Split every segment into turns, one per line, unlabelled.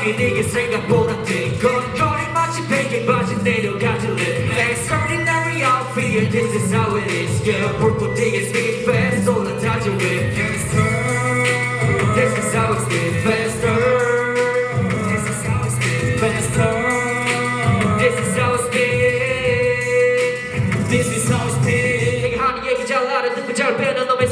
방이 네게 생각보다 뜨거운 마치 베개 바지 내려가질래 Extraordinary outfit This is how it is Yeah 불꽃 튀게 speed fast 올라타죠 with This is how it's been faster This
is how it's been faster
This is how it's been
This is how it's been
내가 하는 얘기 잘 알아듣고 잘 배우는 놈의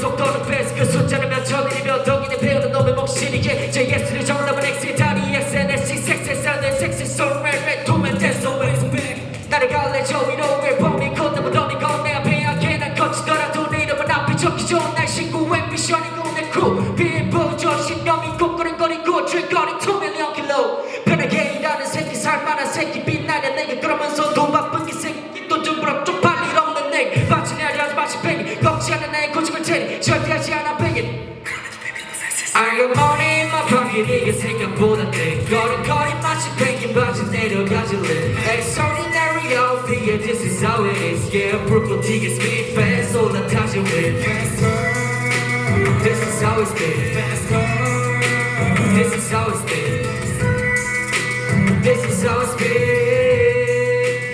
내 크루 비보조 신념이 꼬꾸링거리고 줄거리 2밀리언 킬로. 편하게 일하는 새끼 살만한 새끼 빛나는 내게 그러면서 돈 바쁜 이 새끼 돈좀 좀 빨리 없는 내. 빠지네 하지 마시 팽이 꺾지 않는 나의 고집을 테니 절대 하지 않아 팽이. Money in my pocket 이게 생각보다 뜨거운 마치 펭귄 바지 내려가질래. Extraordinary outfit yeah this is how it is. Yeah 불꽃 튀게 speed fast 올라타죠 with This is how it's
been
This is how it's been This is how it's been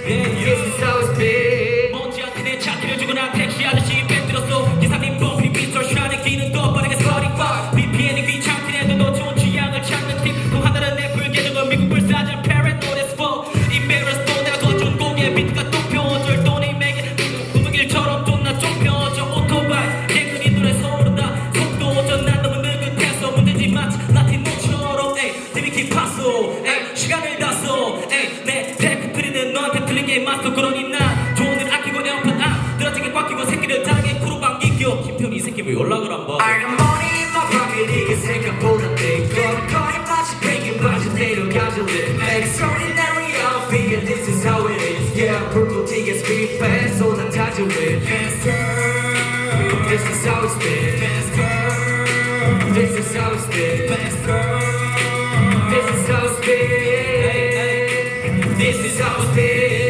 This is how
it's been
먼지한테 내 차키를 주고 난 택시 내 마스터 그러니 나 조언을 아끼고 에어팟 아 드라지게 꽉 끼고 새끼를 자르게 코로 반기겨 김태형이 새끼 왜 연락을 한번 I
got money in my pocket 이게 생각보다 내 거리 마치 팽긴 바지 내려가줄래 extraordinary I'll be and this is how it is yeah 불꽃 튀게 speed fast 소난 자주 win faster this is how it's been
faster
this is how it's been
faster
this is how it's been this is how it's been